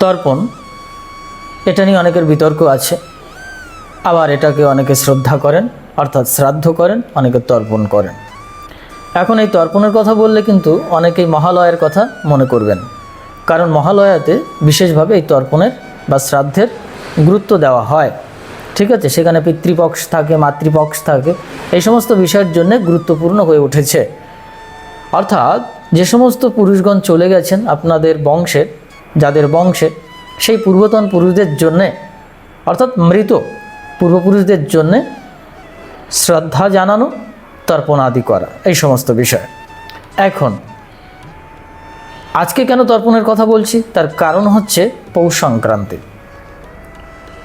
তর্পণ, এটা নিয়ে অনেকের বিতর্ক আছে। আবার এটাকে অনেকে শ্রদ্ধা করেন, অর্থাৎ শ্রাদ্ধ করেন, অনেকে তর্পণ করেন। এখন এই তর্পণের কথা বললে কিন্তু অনেকেই মহালয়ের কথা মনে করবেন। কারণ মহালয়াতে বিশেষভাবে এই তর্পণের বা শ্রাদ্ধের গুরুত্ব দেওয়া হয়। ঠিক আছে? সেখানে পিতৃপক্ষ থাকে, মাতৃপক্ষ থাকে, এই সমস্ত বিষয়ের জন্য গুরুত্বপূর্ণ হয়ে উঠেছে। অর্থাৎ যে সমস্ত পুরুষগণ চলে গেছেন আপনাদের বংশের যাদের বংশে সেই পূর্বতন পুরুষদের জন্যে, অর্থাৎ মৃত পূর্বপুরুষদের জন্যে শ্রদ্ধা জানানো, তর্পণ আদি করা, এই সমস্ত বিষয়। এখন, আজকে কেন তর্পণের কথা বলছি? তার কারণ হচ্ছে পৌষ সংক্রান্তি।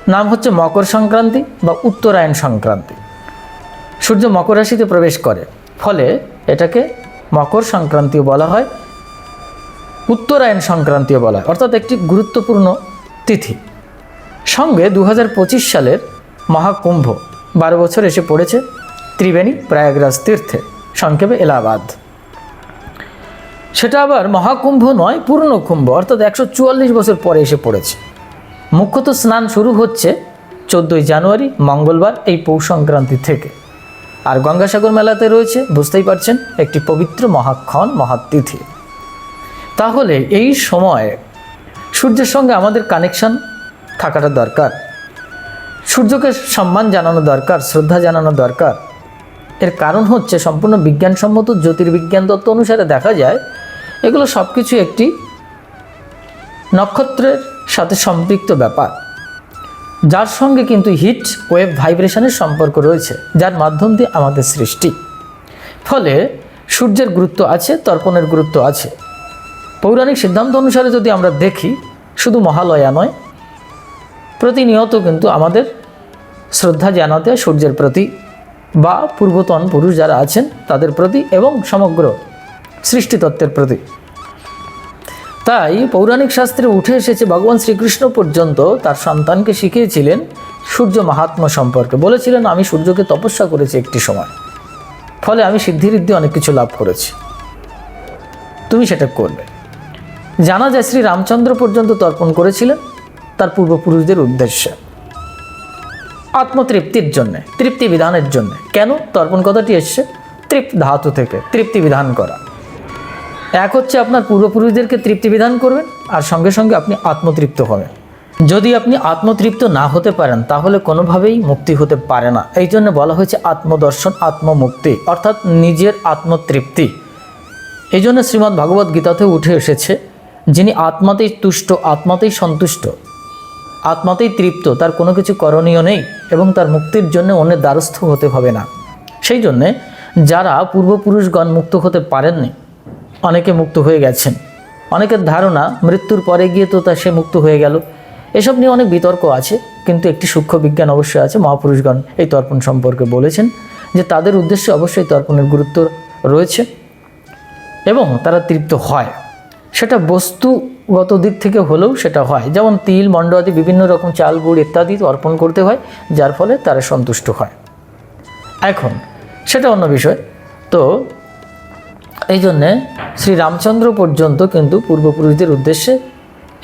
নাম হচ্ছে মকর সংক্রান্তি বা উত্তরায়ণ সংক্রান্তি। সূর্য মকর রাশিতে প্রবেশ করে, ফলে এটাকে মকর সংক্রান্তিও বলা হয়। উত্তরায়ণ সংক্রান্তীয় বলা হয় অর্থাৎ একটি গুরুত্বপূর্ণ তিথি। সঙ্গে দু হাজার পঁচিশ সালের মহাকুম্ভ, বারো বছর এসে পড়েছে ত্রিবেণী প্রয়াগরাজ তীর্থে, সংক্ষেপে এলাহাবাদ। সেটা আবার মহাকুম্ভ নয় পূর্ণ কুম্ভ অর্থাৎ একশো চুয়াল্লিশ বছর পরে এসে পড়েছে। মুখ্যত স্নান শুরু হচ্ছে চোদ্দোই জানুয়ারি, মঙ্গলবার এই পৌষ সংক্রান্তি থেকে। আর গঙ্গাসাগর মেলাতে রয়েছে, বুঝতেই পারছেন, একটি পবিত্র মহাক্ষণ, মহাতিথি। তাহলে এই সময়ে সূর্যের সঙ্গে আমাদের কানেকশন থাকাটা দরকার। সূর্যকে সম্মান জানানো দরকার, শ্রদ্ধা জানানো দরকার। এর কারণ হচ্ছে সম্পূর্ণ বিজ্ঞানসম্মত, জ্যোতির্বিজ্ঞান তত্ত্ব অনুসারে দেখা যায়, এগুলো সব কিছু একটি নক্ষত্রের সাথে সম্পৃক্ত ব্যাপার। যার সঙ্গে কিন্তু হিট ওয়েভ ভাইব্রেশনের সম্পর্ক রয়েছে, যার মাধ্যম দিয়ে আমাদের সৃষ্টি। ফলে সূর্যের গুরুত্ব আছে, তর্পণের গুরুত্ব আছে। পৌরাণিক সিদ্ধান্ত অনুসারে যদি আমরা দেখি, শুধু মহালয়া নয়, প্রতিনিয়ত কিন্তু আমাদের শ্রদ্ধা জানাতে সূর্যের প্রতি বা পূর্বতন পুরুষ যারা আছেন, তাদের প্রতি এবং সমগ্র সৃষ্টিতত্ত্বের প্রতি। তাই পৌরাণিক শাস্ত্রে উঠে এসেছে, ভগবান শ্রীকৃষ্ণ পর্যন্ত তার সন্তানকে শিখিয়েছিলেন সূর্য মাহাত্ম সম্পর্কে। বলেছিলেন, আমি সূর্যকে তপস্যা করেছি একটি সময়। ফলে আমি সিদ্ধিরিদ্ধি অনেক কিছু লাভ করেছি। তুমি সেটা করবে। জানা যায় শ্রী রামচন্দ্র পর্যন্ত তর্পণ করেছিলেন তার পূর্বপুরুষদের উদ্দেশ্যে। আত্মতৃপ্তির জন্যে, তৃপ্তি বিধানের জন্য। কেন? তর্পণ কথাটি এসছে তৃপ্ত ধাতু থেকে, তৃপ্তি বিধান করা। এক হচ্ছে আপনার পূর্বপুরুষদেরকে তৃপ্তি বিধান করবেন, আর সঙ্গে সঙ্গে আপনি আত্মতৃপ্ত হবেন। যদি আপনি আত্মতৃপ্ত না হতে পারেন, তাহলে কোনোভাবেই মুক্তি হতে পারে না। এই জন্য বলা হয়েছে আত্মদর্শন, আত্মমুক্তি, অর্থাৎ নিজের আত্মতৃপ্তি। এই জন্য শ্রীমদ্ ভগবদ্ গীতাতে উঠে এসেছে যিনি আত্মাতেই তুষ্ট, আত্মাতেই সন্তুষ্ট, আত্মাতেই তৃপ্ত, তার কোনো কিছু করণীয় নেই এবং তার মুক্তির জন্য অন্যের দ্বারস্থ হতে হবে না। সেই জন্যে যারা পূর্বপুরুষগণ মুক্ত হতে পারেননি, অনেকে মুক্ত হয়ে গেছেন। অনেকের ধারণা, মৃত্যুর পরে গিয়ে তো তা সে মুক্ত হয়ে গেল। এসব নিয়ে অনেক বিতর্ক আছে, কিন্তু একটি সূক্ষ্ম বিজ্ঞান অবশ্যই আছে, মহাপুরুষগণ এই তর্পণ সম্পর্কে বলেছেন যে তাদের উদ্দেশ্যে অবশ্যই তর্পণের গুরুত্ব রয়েছে এবং তারা তৃপ্ত হয়। সেটা বস্তুগত দিক থেকে হলেও সেটা হয়। যেমন তিল মণ্ড আদি বিভিন্ন রকম চাল, গুড় ইত্যাদি অর্পণ করতে হয়, যার ফলে তারা সন্তুষ্ট হয়। এখন সেটা অন্য বিষয়। তো এই জন্যে শ্রী রামচন্দ্র পর্যন্ত কিন্তু পূর্বপুরুষদের উদ্দেশ্যে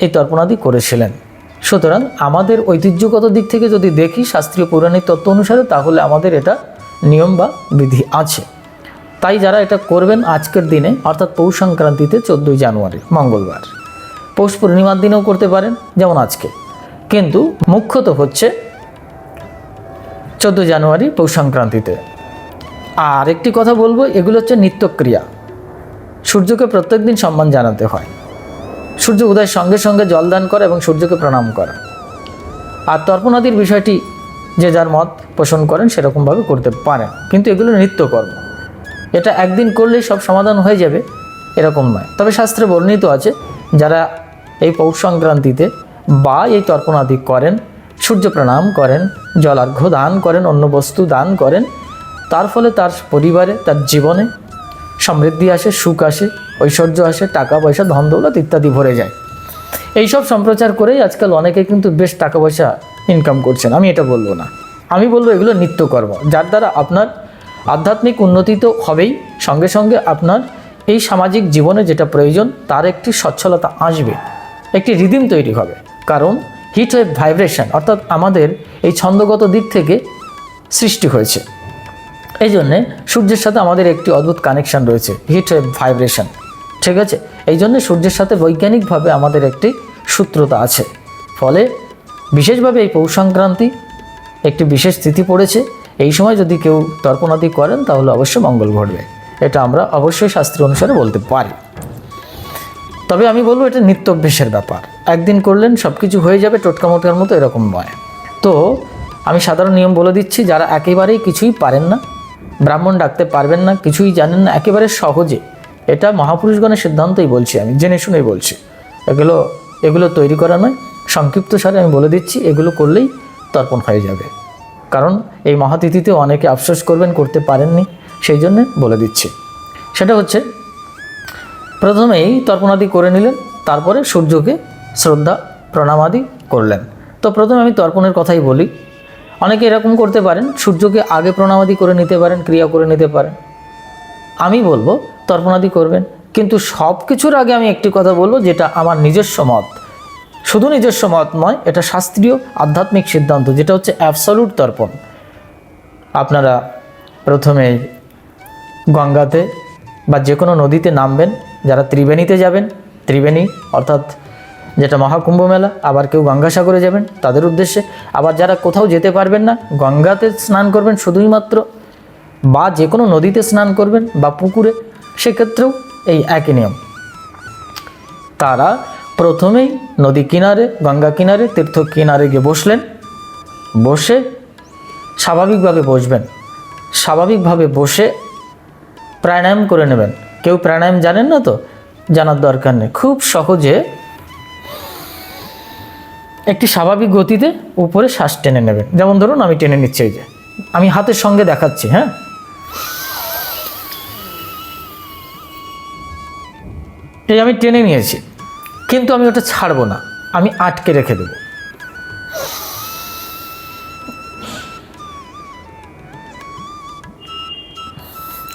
এই তর্পণাদি করেছিলেন। সুতরাং আমাদের ঐতিহ্যগত দিক থেকে যদি দেখি শাস্ত্রীয় পৌরাণিক তত্ত্ব অনুসারে, তাহলে আমাদের এটা নিয়ম বা বিধি আছে। তাই যারা এটা করবেন আজকের দিনে, অর্থাৎ পৌষ সংক্রান্তিতে চোদ্দোই জানুয়ারি, মঙ্গলবার। পৌষ পূর্ণিমার দিনেও করতে পারেন, যেমন আজকে। কিন্তু মুখ্যত হচ্ছে চোদ্দ জানুয়ারি পৌষ সংক্রান্তিতে। আর একটি কথা বলব, এগুলো হচ্ছে নিত্যক্রিয়া। সূর্যকে প্রত্যেক দিন সম্মান জানাতে হয়। সূর্য উদয়ের সঙ্গে সঙ্গে জলদান করা এবং সূর্যকে প্রণাম করা। আর তর্পণাদির বিষয়টি যে যার মত পোষণ করেন, সেরকমভাবে করতে পারেন। কিন্তু এগুলো নিত্যকর্ম। এটা একদিন করলেই সব সমাধান হয়ে যাবে, এরকম নয়। তবে শাস্ত্রে বর্ণিত আছে, যারা এই পৌষ সংক্রান্তিতে বা এই তর্পণাদি করেন, সূর্য প্রণাম করেন জলার্ঘ্য দান করেন অন্য বস্তু দান করেন, তার ফলে তার পরিবারে, তার জীবনে সমৃদ্ধি আসে, সুখ আসে, ঐশ্বর্য আসে, টাকা পয়সা, ধন দৌলত ইত্যাদি ভরে যায়। এইসব সম্প্রচার করেই আজকাল অনেকে কিন্তু বেশ টাকা পয়সা ইনকাম করছেন। আমি এটা বলব না। আমি বলব এগুলো নিত্যকর্ম, যার দ্বারা আপনার আধ্যাত্মিক উন্নতি তো হবেই। সঙ্গে সঙ্গে আপনার এই সামাজিক জীবনে যেটা প্রয়োজন, তার একটি সচ্ছলতা আসবে। একটি রিদিম তৈরি হবে। কারণ হিট ওয়েভ ভাইব্রেশন অর্থাৎ আমাদের এই ছন্দগত দিক থেকে সৃষ্টি হয়েছে। এই জন্যে সূর্যের সাথে আমাদের একটি অদ্ভুত কানেকশন রয়েছে হিট ওয়েভ ভাইব্রেশন ঠিক আছে? এই জন্য সূর্যের সাথে বৈজ্ঞানিকভাবে আমাদের একটি সূত্রতা আছে। ফলে বিশেষভাবে এই পৌষ সংক্রান্তি একটি বিশেষ তিথি পড়েছে। এই সময় যদি কেউ তর্পণাদি করেন, তাহলে অবশ্যই মঙ্গল ঘটবে। এটা আমরা অবশ্যই শাস্ত্র অনুসারে বলতে পারি। তবে আমি বলব, এটা নিত্য অভ্যেসের ব্যাপার। একদিন করলেন সব কিছু হয়ে যাবে, টোটকা মোটকার মতো এরকম নয়। তো, আমি সাধারণ নিয়ম বলে দিচ্ছি, যারা একেবারেই কিছুই পারেন না, ব্রাহ্মণ ডাকতে পারবেন না, কিছুই জানেন না, একেবারে সহজে। এটা মহাপুরুষগণের সিদ্ধান্তই বলছি আমি, জেনে শুনেই বলছি। এগুলো এগুলো তৈরি করা নয়, সংক্ষিপ্ত সারে আমি বলে দিচ্ছি, এগুলো করলেই তর্পণ হয়ে যাবে। কারণ এই মহাতিথিতে অনেকে আফসোস করবেন, করতে পারেননি, সেই জন্যে বলে দিচ্ছি। সেটা হচ্ছে, প্রথমেই তর্পণাদি করে নিলেন, তারপরে সূর্যকে শ্রদ্ধা, প্রণামাদি করলেন। তো প্রথমে আমি তর্পণের কথাই বলি। অনেকে এরকম করতে পারেন, সূর্যকে আগে প্রণামাদি করে নিতে পারেন, ক্রিয়া করে নিতে পারেন। আমি বলব, তর্পণাদি করবেন। কিন্তু সব কিছুর আগে আমি একটি কথা বলব, যেটা আমার নিজস্ব মত। শুধু নিজস্ব মত নয়, এটা শাস্ত্রীয় আধ্যাত্মিক সিদ্ধান্ত, যেটা হচ্ছে অ্যাবসলুট তর্পণ। আপনারা প্রথমে গঙ্গাতে বা যে কোনো নদীতে নামবেন, যারা ত্রিবেণীতে যাবেন, ত্রিবেণী অর্থাৎ যেটা মহাকুম্ভ মেলা, আবার কেউ গঙ্গাসাগরে যাবেন, তাদের উদ্দেশ্যে। আবার যারা কোথাও যেতে পারবেন না, গঙ্গাতে স্নান করবেন শুধুই মাত্র বা যে কোনো নদীতে স্নান করবেন বা পুকুরে, সেক্ষেত্রেও এই একই নিয়ম। তারা প্রথমেই নদী কিনারে, গঙ্গা কিনারে, তীর্থ কিনারে গিয়ে বসলেন। বসে স্বাভাবিকভাবে বসবেন। স্বাভাবিকভাবে বসে প্রাণায়াম করে নেবেন। কেউ প্রাণায়াম জানেন না তো? জানার দরকার নেই। খুব সহজে একটি স্বাভাবিক গতিতে উপরে শ্বাস টেনে নেবেন। যেমন ধরুন, আমি টেনে নিচ্ছি এই যে। আমি হাতের সঙ্গে দেখাচ্ছি হ্যাঁ? এই আমি টেনে নিয়েছি। কিন্তু আমি ওটা ছাড়বো না। আমি আটকে রেখে দেবো।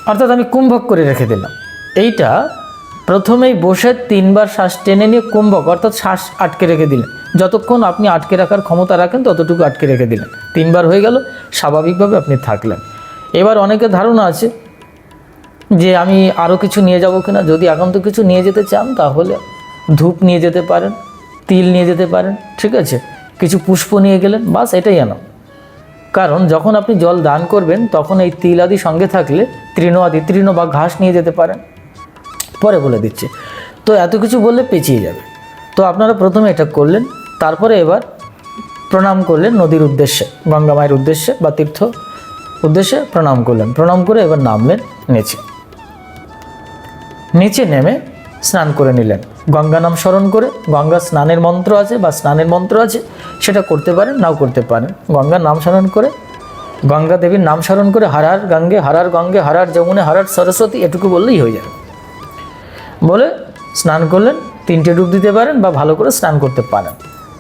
অর্থাৎ আমি কুম্ভক করে রেখে দিলাম। এইটা প্রথমেই বসে তিনবার শ্বাস টেনে নিয়ে কুম্ভক, অর্থাৎ শ্বাস আটকে রেখে দিলেন। যতক্ষণ আপনি আটকে রাখার ক্ষমতা রাখেন, ততটুকু আটকে রেখে দিলেন। তিনবার হয়ে গেল, স্বাভাবিকভাবে আপনি থাকলেন। এবার অনেকের ধারণা আছে যে আমি আরও কিছু নিয়ে যাব কিনা। যদি একান্ত কিছু নিয়ে যেতে চান, তাহলে ধূপ নিয়ে যেতে পারেন, তিল নিয়ে যেতে পারেন, ঠিক আছে? কিছু পুষ্প নিয়ে গেলেন, বাস এটাই আনো কারণ যখন আপনি জল দান করবেন, তখন এই তিল আদি সঙ্গে থাকলে তৃণ আদি, তৃণ বা ঘাস নিয়ে যেতে পারেন। পরে বলে দিচ্ছি। তো এত কিছু বললে পেঁচিয়ে যাবে। তো আপনারা প্রথমে এটা করলেন, তারপরে এবার প্রণাম করলেন নদীর উদ্দেশ্যে, গঙ্গা মায়ের উদ্দেশ্যে বা তীর্থ উদ্দেশ্যে প্রণাম করলেন। প্রণাম করে এবার নামলেন নিচে। নিচে নেমে স্নান করে নিলেন। গঙ্গা নাম স্মরণ করে গঙ্গা স্নানের মন্ত্র আছে বা স্নানের মন্ত্র আছে, সেটা করতে পারেন, নাও করতে পারেন। গঙ্গার নাম স্মরণ করে, গঙ্গা দেবীর নাম স্মরণ করে হারার গঙ্গে হারার গঙ্গে হারার যমুনে হারার সরস্বতী, এটুকু বললেই হয়ে যাবে। বলে স্নান করলেন, তিনটে ডুব দিতে পারেন বা ভালো করে স্নান করতে পারেন।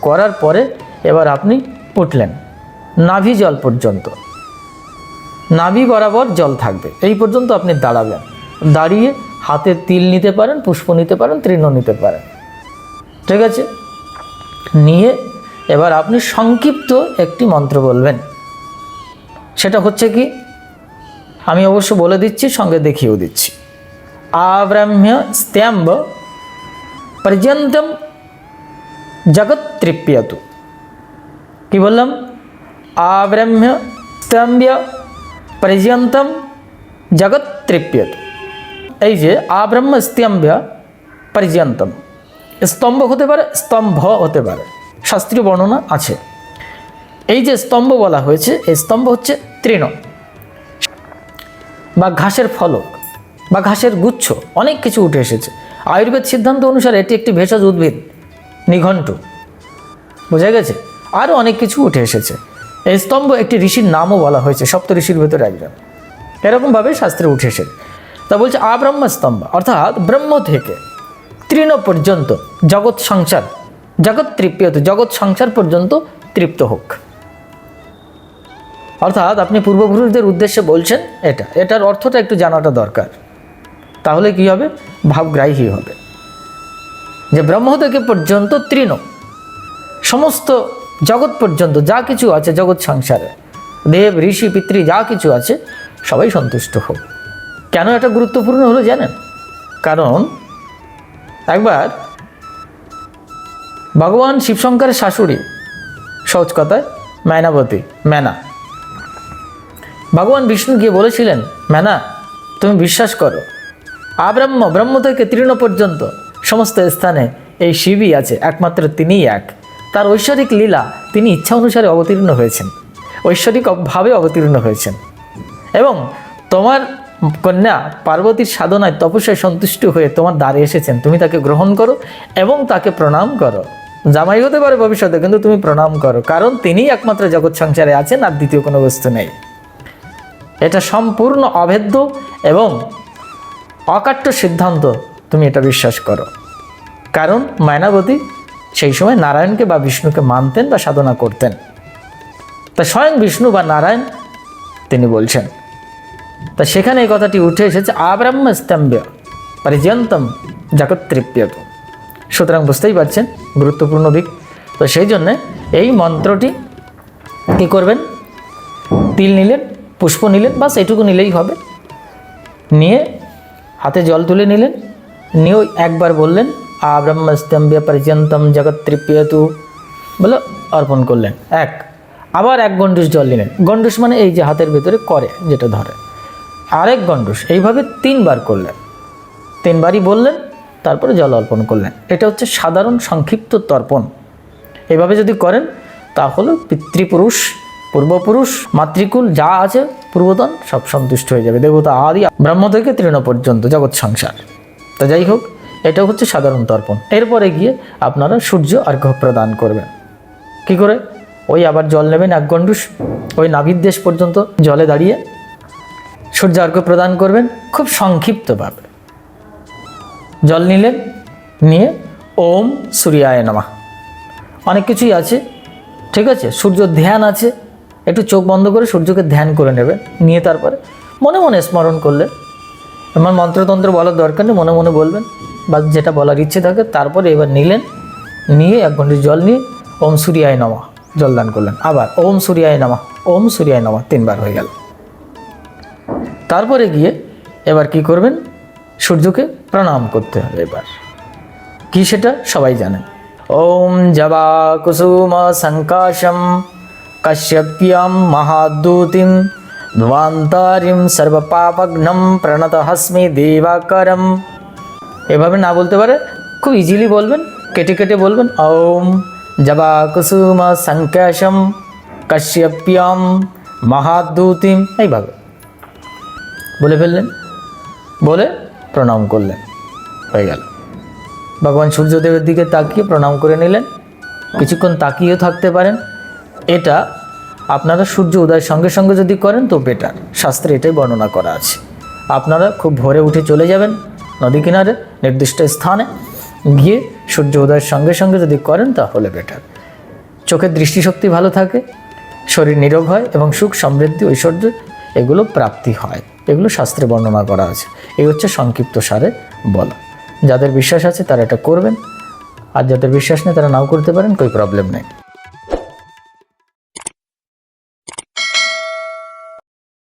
করার পরে এবার আপনি উঠলেন, নাভি জল পর্যন্ত। নাভি বরাবর জল থাকবে, এই পর্যন্ত আপনি দাঁড়াবেন দাঁড়িয়ে হাতে তিল নিতে পারেন, পুষ্প নিতে পারেন, তৃণ নিতে পারেন। ঠিক আছে? নিয়ে এবার আপনি সংক্ষিপ্ত একটি মন্ত্র বলবেন। সেটা হচ্ছে কি? আমি অবশ্য বলে দিচ্ছি, সঙ্গে দেখিয়েও দিচ্ছি। আব্রাহ্ম্য স্তম্ভ পর্যন্তম জগৎ তৃপ্যতু কি বললাম? আব্রাহ্ম্য স্তম্ভ পর্যন্তম জগৎ তৃপ্যতু এই যে, আব্রহ্ম স্তম্ভ পর্যন্তম। স্তম্ভ হতে পারে, স্তম্ভ হতে পারে। শাস্ত্রীয় বর্ণনা আছে। এই যে স্তম্ভ বলা হয়েছে, এই স্তম্ভ হচ্ছে তৃণ বা ঘাসের ফলক বা ঘাসের গুচ্ছ। অনেক কিছু উঠে এসেছে। আয়ুর্বেদ সিদ্ধান্ত অনুসারে এটি একটি ভেষজ উদ্ভিদ, নিঘণ্ট। বোঝা গেছে? আরও অনেক কিছু উঠে এসেছে। এই স্তম্ভ একটি ঋষির নামও বলা হয়েছে সপ্ত ঋষির ভেতরে একজন। এরকমভাবে শাস্ত্রে উঠে এসেছে। তা বলছে আব্রহ্ম স্তম্ভ অর্থাৎ ব্রহ্ম থেকে তৃণ পর্যন্ত জগৎ সংসার, জগৎ তৃপ্যত জগৎ সংসার পর্যন্ত তৃপ্ত হোক। অর্থাৎ আপনি পূর্বপুরুষদের উদ্দেশ্যে বলছেন এটা, এটার অর্থটা একটু জানাটা দরকার। তাহলে কি হবে? ভাবগ্রাহী হবে। যে ব্রহ্ম থেকে পর্যন্ত তৃণ, সমস্ত জগৎ পর্যন্ত যা কিছু আছে, জগৎ সংসারে, দেব, ঋষি, পিতৃ, যা কিছু আছে, সবাই সন্তুষ্ট হোক। কেন এটা গুরুত্বপূর্ণ হলো জানেন? কারণ একবার ভগবান শিবশঙ্করের শাশুড়ি, সহজ কথায়, মায়নাবতী ম্যানা ভগবান বিষ্ণু গিয়ে বলেছিলেন ম্যানা তুমি বিশ্বাস করো আব্রাহ্ম ব্রহ্ম থেকে তৃণ পর্যন্ত সমস্ত স্থানে এই শিবই আছে, একমাত্র তিনিই এক। তার ঐশ্বরিক লীলা তিনি ইচ্ছা অনুসারে অবতীর্ণ হয়েছেন, ঐশ্বরিক ভাবে অবতীর্ণ হয়েছেন। এবং তোমার কন্যা, পার্বতীর সাধনায় তপস্যায় সন্তুষ্ট হয়ে তোমার দ্বারে এসেছেন। তুমি তাকে গ্রহণ করো এবং তাকে প্রণাম করো। জামাই হতে পারে ভবিষ্যতে, কিন্তু তুমি প্রণাম করো, কারণ তিনিই একমাত্র জগৎ সংসারে আছেন আর দ্বিতীয় কোনো বস্তু নেই। এটা সম্পূর্ণ অভেদ্য এবং অকাট্য সিদ্ধান্ত তুমি এটা বিশ্বাস করো। কারণ মায়নাবতী সেই সময় নারায়ণকে বা বিষ্ণুকে মানতেন বা সাধনা করতেন। তা স্বয়ং বিষ্ণু বা নারায়ণ, তিনি বলছেন তা সেখানে এই কথাটি উঠে এসেছে, আব্রাহ্ম স্তম্ভ পরিজন্তম জগত্তৃপ্যত সুতরাং বুঝতেই পারছেন, গুরুত্বপূর্ণ দিক। তো সেই জন্যে এই মন্ত্রটি কী করবেন? তিল নিলেন, পুষ্প নিলেন, বাস এটুকু নিলেই হবে। নিয়ে হাতে জল তুলে নিলেন, নিয়েও একবার বললেন আব্রহ্মস্তম্ভ্য পর্যন্তম জগৎ তৃপ্যতু বলে অর্পণ করলেন। এক, আবার এক গন্ডুস জল নিলেন। গন্ডুস মানে এই যে হাতের ভেতরে করে যেটা ধরে। আরেক গন্ডুস এইভাবে তিনবার করলেন। তিনবারই বললেন, তারপরে জল অর্পণ করলেন। এটা হচ্ছে সাধারণ সংক্ষিপ্ত তর্পণ। এভাবে যদি করেন, তাহলে পিতৃপুরুষ, পূর্বপুরুষ, মাতৃকুল, যা আছে পূর্বতন সব সন্তুষ্ট হয়ে যাবে। দেবতা আদি, ব্রহ্ম থেকে তৃণ পর্যন্ত, জগৎ সংসার। তো যাই হোক এটা হচ্ছে সাধারণ তর্পণ। এরপরে গিয়ে আপনারা সূর্য অর্ঘ্য প্রদান করবেন। কি করে? ওই আবার জল নেবেন এক গন্ডুস ওই নাভির দেশ পর্যন্ত জলে দাঁড়িয়ে সূর্য অর্ঘ্য প্রদান করবেন, খুব সংক্ষিপ্তভাবে। জল নিলেন, নিয়ে ওম সূর্যায় নমা। অনেক কিছুই আছে, ঠিক আছে? সূর্য ধ্যান আছে, একটু চোখ বন্ধ করে সূর্যকে ধ্যান করে নেবেন, নিয়ে তারপরে মনে মনে স্মরণ করলেন। আমার মন্ত্রতন্ত্র বলার দরকার নেই, মনে মনে বলবেন, বা যেটা বলার ইচ্ছে থাকে, তারপরে এবার নিলেন, নিয়ে এক ঘণ্টা জল নিয়ে ওম সূর্যায় নমা জলদান করলেন। আবার ওম সূর্যায় নমা, ওম সূর্যায় নমা, তিনবার হয়ে গেল। তারপরে গিয়ে এবার কি করবেন? সূর্যকে প্রণাম করতে হবে এবার। কি সেটা? সবাই জানেন। ওম জবা কুসুম সংকাশম কশ্যপ্যাম মহাদূতিম ধ্বান্তারিম সর্বপাপঘ্নম প্রণত হস্মি দেবাকরম। এভাবে না বলতে পারে, খুব ইজিলি বলবেন, কেটে কেটে বলবেন, ওম জবা কুসুম সংকাশম কশ্যপ্যাম মহাদূতিম এইভাবে। বলে ফেললেন, বলে প্রণাম করলেন। হয়ে গেল। ভগবান সূর্যদেবের দিকে তাকিয়ে প্রণাম করে নিলেন। কিছুক্ষণ তাকিয়েও থাকতে পারেন। এটা আপনারা সূর্য উদয়ের সঙ্গে সঙ্গে যদি করেন তো বেটার শাস্ত্রে এটাই বর্ণনা করা আছে। আপনারা খুব ভোরে উঠে চলে যাবেন নদী কিনারে নির্দিষ্ট স্থানে। গিয়ে সূর্য উদয়ের সঙ্গে সঙ্গে যদি করেন তাহলে বেটার চোখের দৃষ্টিশক্তি ভালো থাকে, শরীর নিরোগ হয় এবং সুখ, সমৃদ্ধি, ঐশ্বর্য এগুলো প্রাপ্তি হয়। এগুলো শাস্ত্রে বর্ণনা করা আছে। এই হচ্ছে সংক্ষিপ্ত সারে বলা। যাদের বিশ্বাস আছে তারা এটা করবেন। আর যাদের বিশ্বাস নেই তারা নাও করতে পারেন কোনো প্রবলেম নেই।